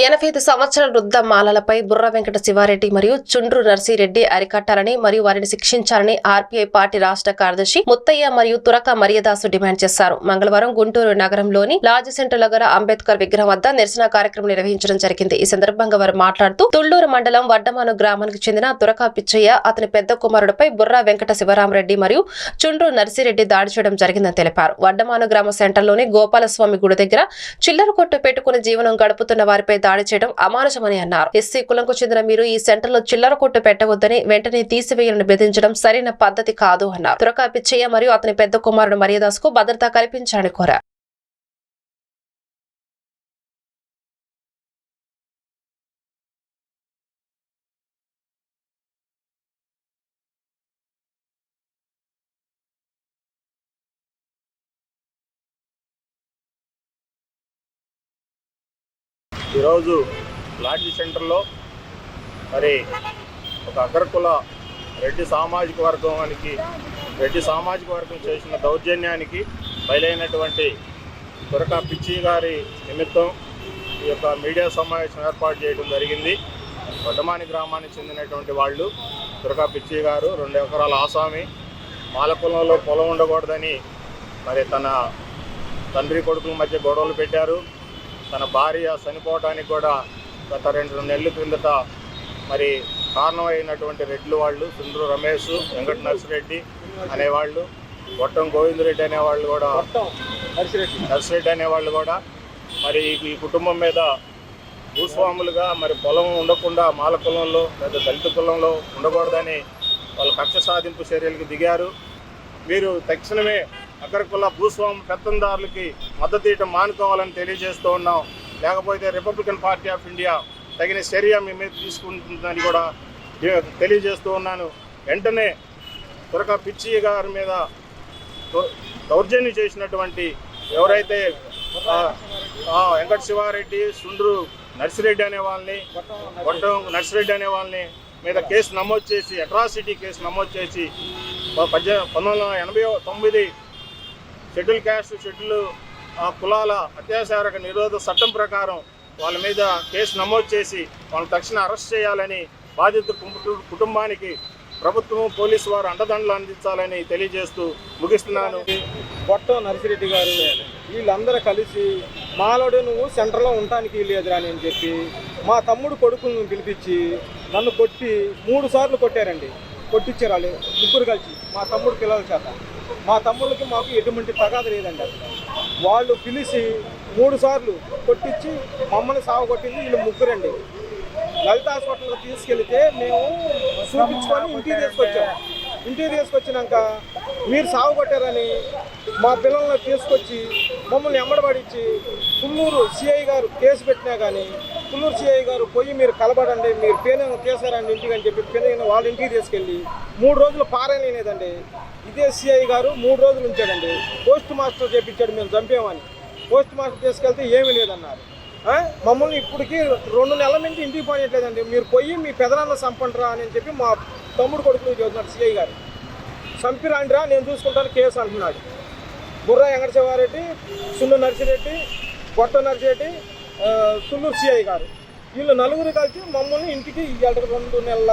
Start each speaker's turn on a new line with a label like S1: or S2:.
S1: ఎనభై ఐదు సంవత్సరాల వృద్ధ మాలలపై బుర్ర వెంకట శివారెడ్డి మరియు చుండ్రు నర్సిరెడ్డి అరికట్టాలని మరియు వారిని శిక్షించాలని ఆర్పీఐ పార్టీ రాష్ట్ర కార్యదర్శి ముత్తయ్య మరియు తురక మరియదాసు డిమాండ్ చేశారు. మంగళవారం గుంటూరు నగరంలోని లార్జ్ సెంటర్ దగ్గర అంబేద్కర్ విగ్రహం వద్ద నిరసన కార్యక్రమం నిర్వహించడం జరిగింది. ఈ సందర్భంగా వారు మాట్లాడుతూ తుళ్ళూరు మండలం వడ్డమాను గ్రామానికి చెందిన తురక పిచ్చయ్య అతని పెద్ద కుమారుడిపై బుర్ర వెంకట శివరామరెడ్డి మరియు చుండ్రు నర్సిరెడ్డి దాడి చేయడం జరిగిందని తెలిపారు. వడ్డమాను గ్రామ సెంటర్లోని గోపాలస్వామి గుడి దగ్గర చిల్లర కొట్టు పెట్టుకుని జీవనం గడుపుతున్న వారిపై దాడి చేయడం అమానుషమని అన్నారు. ఎస్సీ కులంకు చెందిన మీరు ఈ సెంటర్లో చిల్లర కొట్టు పెట్టవద్దని వెంటనే తీసివేయాలని బెదిరించడం సరైన పద్ధతి కాదు అన్నారు. తురక పిచ్చయ్య మరియు అతని పెద్ద కుమారుడు మర్యాదాస్కు భద్రత కల్పించాలని కోరారు.
S2: ఈరోజు లాడ్జీ సెంటర్లో మరి ఒక అగ్రకుల రెడ్డి సామాజిక వర్గానికి రెడ్డి సామాజిక వర్గం చేసిన దౌర్జన్యానికి బయలైనటువంటి దొరక పిచ్చి గారి నిమిత్తం ఈ యొక్క మీడియా సమావేశం ఏర్పాటు చేయడం జరిగింది. వడ్డమాని గ్రామానికి చెందినటువంటి వాళ్ళు తురక పిచ్చి గారు రెండు ఎకరాల ఆసామి మాలకులంలో పొలం ఉండకూడదని మరి తన తండ్రి కొడుకుల మధ్య గొడవలు పెట్టారు. తన భార్య చనిపోవడానికి కూడా గత రెండు నెలల క్రిందట మరి కారణమైనటువంటి రెడ్లు వాళ్ళు సుందరు రమేష్ వెంకట నర్సిరెడ్డి అనేవాళ్ళు గొట్టం గోవిందరెడ్డి అనేవాళ్ళు కూడా. నర్సిరెడ్డి. అనేవాళ్ళు కూడా. మరి ఈ కుటుంబం మీద భూస్వాములుగా మరి పొలం ఉండకుండా మాల కులంలో లేదా దళిత కులంలో ఉండకూడదని వాళ్ళు కక్ష సాధింపు చర్యలకు దిగారు. మీరు తక్షణమే అగ్రకుల భూస్వామి పెత్తందారులకి మద్దతు ఇవ్వడం మానుకోవాలని తెలియజేస్తూ ఉన్నాం. లేకపోతే రిపబ్లికన్ పార్టీ ఆఫ్ ఇండియా తగిన చర్య మీ మీద తీసుకుంటుందని కూడా తెలియజేస్తూ ఉన్నాను. వెంటనే త్వరగా పిచ్చి గారి మీద దౌర్జన్యం చేసినటువంటి ఎవరైతే వెంకట శివారెడ్డి సుండ్రు నర్సిరెడ్డి అనే వాళ్ళని గొట్టం నర్సిరెడ్డి అనే వాళ్ళని మీద కేసు నమోదు చేసి అట్రాసిటీ కేసు నమోదు చేసి పద్దెనిమిది పంతొమ్మిది వందల ఎనభై తొమ్మిది షెడ్యూల్ క్యాస్ట్ షెడ్యూల్ ఆ, కులాల అత్యాచారక నిరోధ చట్టం ప్రకారం వాళ్ళ మీద కేసు నమోదు చేసి వాళ్ళని తక్షణ అరెస్ట్ చేయాలని బాధిత కుటుంబానికి ప్రభుత్వం పోలీసు వారు అండదండలు అందించాలని తెలియజేస్తూ ముగిస్తున్నాను.
S3: గొట్టం నర్సిరెడ్డి గారు వీళ్ళందరూ కలిసి మాలోడు నువ్వు సెంటర్లో ఉండటానికి లేదురా అని చెప్పి మా తమ్ముడు కొడుకును పిలిపించి నన్ను కొట్టి మూడు సార్లు కొట్టారండి. కొట్టించారు వాళ్ళు ముగ్గురు కలిసి మా తమ్ముడు పిల్లల చేత. మా తమ్ముళ్ళకి మాకు ఎటువంటి తగాద లేదండి వాళ్ళు పిలిచి మూడు సార్లు కొట్టించి మమ్మల్ని సాగొట్టింది వీళ్ళు ముగ్గురండి. లలిత హాస్పిటల్కి తీసుకెళ్తే మేము చూపించుకొని ఇంటికి తీసుకొచ్చాం ఇంటికి తీసుకొచ్చినాక మీరు సాగు కొట్టారని మా పిల్లల్ని తీసుకొచ్చి మమ్మల్ని ఎమ్మడబడిచ్చి పుల్లూరు సిఐ గారు కేసు పెట్టినా కానీ తుళ్ళూరు సిఐ గారు పోయి మీరు కలబడండి మీరు పేన తీసారండి ఇంటికి అని చెప్పి పేన వాళ్ళ ఇంటికి తీసుకెళ్ళి మూడు రోజులు పారనేదండి ఇదే సిఐ గారు మూడు రోజులు ఉంచాడండి. పోస్ట్ మాస్టర్ చేపించాడు మేము చంపామని. పోస్ట్ మాస్టర్ తీసుకెళ్తే ఏమీ లేదన్నారు. మమ్మల్ని ఇప్పటికి రెండు నెలల నుంచి ఇంటికి పోయట్లేదండి మీరు పోయి మీ పెదనాన్న చంపండిరా అని చెప్పి మా తమ్ముడు కొడుకు చదువుతున్నాడు సిఐ గారు. చంపిరాండిరా నేను చూసుకుంటాను కేసు అంటున్నాడు. బుర్రా వెంకటశివారెడ్డి సున్ను నర్సిరెడ్డి కొట్ట నర్సిరెడ్డి ఆ, తుళ్ళూరు సిఐ గారు. వీళ్ళు నలుగురు కలిసి మమ్మల్ని ఇంటికి ఇవాళ రెండు నెలల